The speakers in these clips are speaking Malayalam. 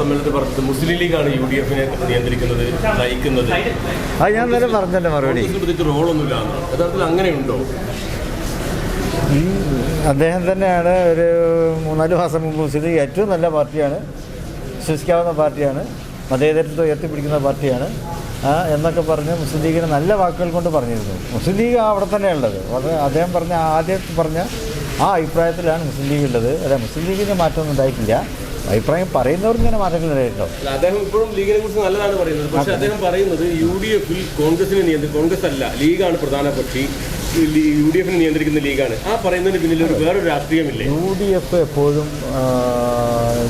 സമ്മേളനത്തിൽ പറഞ്ഞത്? മുസ്ലിം ലീഗാണ് യു ഡി എഫിനെ നിയന്ത്രിക്കുന്നത് നയിക്കുന്നത്. അത് ഞാൻ നേരെ പറഞ്ഞല്ലോ മറുപടി? പ്രത്യേകിച്ച് റോളൊന്നുമില്ല. യഥാർത്ഥത്തിൽ അങ്ങനെയുണ്ടോ? അദ്ദേഹം തന്നെയാണ് ഒരു മൂന്നാൽ മാസം മുമ്പ് മുസ്ലിം ലീഗ് ഏറ്റവും നല്ല പാർട്ടിയാണ് വിശ്വസിക്കാവുന്ന പാർട്ടിയാണ് മതേതരത്വം ഉയർത്തിപ്പിടിക്കുന്ന പാർട്ടിയാണ്. എന്നൊക്കെ പറഞ്ഞ് മുസ്ലിം ലീഗിന് നല്ല വാക്കുകൾ കൊണ്ട് പറഞ്ഞിരുന്നു. മുസ്ലിം ലീഗ് അവിടെ തന്നെയുള്ളത് അത് അദ്ദേഹം പറഞ്ഞ ആദ്യം പറഞ്ഞ ആ അഭിപ്രായത്തിലാണ് മുസ്ലിം ലീഗ് ഉള്ളത്. അല്ല മുസ്ലിം ലീഗിന് മാറ്റമൊന്നും ഉണ്ടായിട്ടില്ല. അഭിപ്രായം പറയുന്നവർക്ക് ഇങ്ങനെ മാറ്റങ്ങൾ ഉണ്ടായിട്ടുണ്ടോ അദ്ദേഹം ഇപ്പോഴും ലീഗിനെ കുറിച്ച് നല്ലതാണ് പറയുന്നത് പക്ഷെ അദ്ദേഹം പറയുന്നത് യു ഡി എഫിൽ കോൺഗ്രസിനെ നിയന്ത്രി കോൺഗ്രസ് അല്ല ലീഗാണ് പ്രധാന കക്ഷി യു ഡി എഫിനെ നിയന്ത്രിക്കുന്ന ലീഗാണ് ആ പറയുന്നതിന് പിന്നിൽ ഒരു വേറൊരു രാഷ്ട്രീയമില്ലേ യു ഡി എഫ് എപ്പോഴും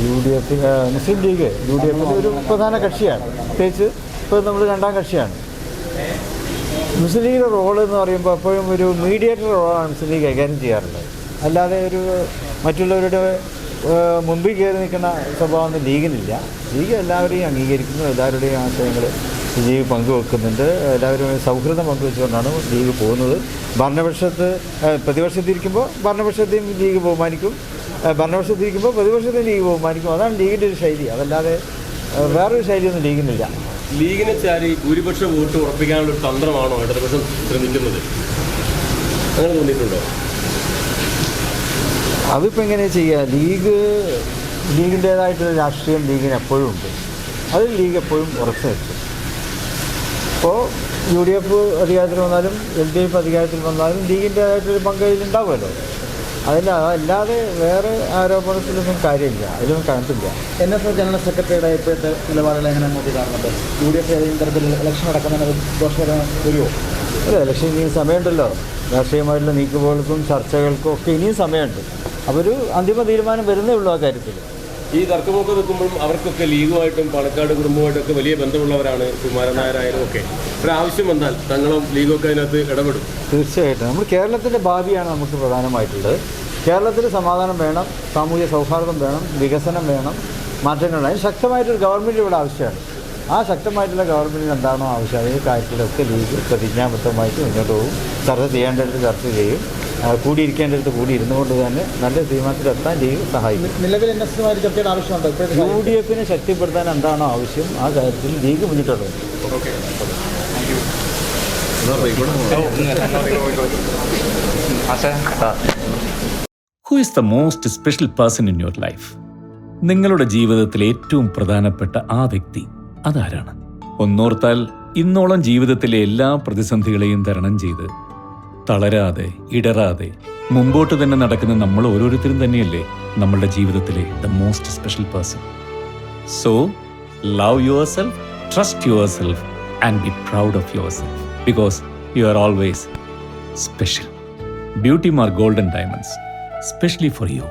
U D F Muslim League U D എഫിന്റെ ഒരു പ്രധാന കക്ഷിയാണ് പ്രത്യേകിച്ച് ഇപ്പോൾ നമ്മൾ രണ്ടാം കക്ഷിയാണ് മുസ്ലിം ലീഗിന്റെ റോൾ എന്ന് പറയുമ്പോൾ എപ്പോഴും ഒരു മീഡിയേറ്റർ റോളാണ് മുസ്ലിം ലീഗ് കൈകാര്യം ചെയ്യാറുള്ളത് അല്ലാതെ ഒരു മറ്റുള്ളവരുടെ ആ, മുമ്പിൽ കയറി നിൽക്കുന്ന സ്വഭാവം ലീഗിനില്ല. ലീഗ് എല്ലാവരെയും അംഗീകരിക്കുന്നു എല്ലാവരുടെയും ആശയങ്ങൾ ലീഗ് പങ്കുവെക്കുന്നുണ്ട്. എല്ലാവരും സൗഹൃദം പങ്കുവെച്ചുകൊണ്ടാണ് ലീഗ് പോകുന്നത്. ഭരണപക്ഷത്ത് പ്രതിപക്ഷത്തിരിക്കുമ്പോൾ ഭരണപക്ഷത്തെയും ലീഗ് ബഹുമാനിക്കും. ഭരണപക്ഷത്തിരിക്കുമ്പോൾ പ്രതിപക്ഷത്തെയും ലീഗ് ബഹുമാനിക്കും. അതാണ് ലീഗിന്റെ ഒരു ശൈലി. അതല്ലാതെ വേറൊരു ശൈലിയൊന്നും ലീഗിനില്ല. ലീഗിനെ ചാരി ഭൂരിപക്ഷ വോട്ട് ഉറപ്പിക്കാനുള്ള ഒരു തന്ത്രമാണോ ഇടതുപക്ഷം ശ്രമിക്കുന്നത് അങ്ങനെ തോന്നിയിട്ടുണ്ടോ? അതിപ്പോൾ എങ്ങനെ ചെയ്യുക ലീഗ് ലീഗിന്റേതായിട്ടൊരു രാഷ്ട്രീയം ലീഗിന് എപ്പോഴും ഉണ്ട്. അത് ലീഗ് എപ്പോഴും ഉറച്ചു നിൽക്കും ഇപ്പോൾ യു ഡി എഫ് അധികാരത്തിൽ വന്നാലും എൽ ഡി എഫ് അധികാരത്തിൽ വന്നാലും ലീഗിന്റേതായിട്ടൊരു പങ്ക് ഇതിലുണ്ടാവുമല്ലോ അതിന്റെ അല്ലാതെ വേറെ ആരോപണത്തിലൊന്നും കാര്യമില്ല. അതിലൊന്നും കണ്ടില്ല എൻ എസ് എസ് ജനറൽ സെക്രട്ടറിയുടെ ഇപ്പോഴത്തെ നിലപാടുകൾ എങ്ങനെ നോക്കി കാണുന്നത് യു ഡി എഫ് ഏതെങ്കിലും തരത്തിൽ ഇലക്ഷൻ നടക്കുന്നതിന് ദോഷകരം വരുമോ അല്ല ഇലക്ഷൻ ഇനിയും സമയമുണ്ടല്ലോ. രാഷ്ട്രീയമായിട്ടുള്ള നീക്കുപോകൾക്കും ചർച്ചകൾക്കും ഒക്കെ ഇനിയും സമയമുണ്ട്. അപ്പോൾ ഒരു അന്തിമ തീരുമാനം വരുന്നേ ഉള്ളൂ ആ കാര്യത്തിൽ. ഈ തർക്കമൊക്കെ നിൽക്കുമ്പോഴും അവർക്കൊക്കെ ലീഗുമായിട്ടും പാലക്കാട് കുടുംബമായിട്ടൊക്കെ വലിയ ബന്ധമുള്ളവരാണ് കുമാരൻ നായരായാലും ഒക്കെ. ഒരു ആവശ്യം വന്നാൽ തങ്ങളും ലീഗൊക്കെ അതിനകത്ത് ഇടപെടും. തീർച്ചയായിട്ടും. നമ്മൾ കേരളത്തിന്റെ ഭാവിയാണ് നമുക്ക് പ്രധാനമായിട്ടുള്ളത്. കേരളത്തിൽ സമാധാനം വേണം സാമൂഹ്യ സൗഹാർദ്ദം വേണം വികസനം വേണം മാറ്റങ്ങൾ അതിന് ശക്തമായിട്ടൊരു ഗവൺമെന്റ് ഇവിടെ ആവശ്യമാണ്. ആ ശക്തമായിട്ടുള്ള ഗവൺമെന്റിന് എന്താണോ ആവശ്യം അതിന്റെ കാര്യത്തിലൊക്കെ ലീഗ് പ്രതിജ്ഞാബദ്ധമായിട്ട് മുന്നോട്ട് പോകും. ചർച്ച ചെയ്യേണ്ടടുത്ത് ചർച്ച ചെയ്യും. കൂടിയിരിക്കേണ്ടടുത്ത് കൂടി ഇരുന്നുകൊണ്ട് തന്നെ നല്ല തീരുമാനത്തിലെത്താൻ ചെയ്യും സഹായിക്കും. നിലവിൽ എൻ എസ് എസുമായിട്ട് ചർച്ചയുടെ ആവശ്യമുണ്ടോ? യു ഡി എഫിനെ ശക്തിപ്പെടുത്താൻ എന്താണോ ആവശ്യം ആ കാര്യത്തിൽ league മുന്നിട്ടുള്ളത്. Who is the most special person in your life നിങ്ങളുടെ ജീവിതത്തിൽ ഏറ്റവും പ്രധാനപ്പെട്ട ആ വ്യക്തി അതാരാണ്? ഒന്നോർത്താൽ ഇന്നോളം ജീവിതത്തിലെ എല്ലാ പ്രതിസന്ധികളെയും തരണം ചെയ്ത് തളരാതെ ഇടറാതെ. മുമ്പോട്ട് തന്നെ നടക്കുന്ന നമ്മൾ ഓരോരുത്തരും തന്നെയല്ലേ നമ്മളുടെ ജീവിതത്തിലെ the most special person so love yourself trust yourself and be proud of yourself because you are always special beauty Mar golden diamonds specially for you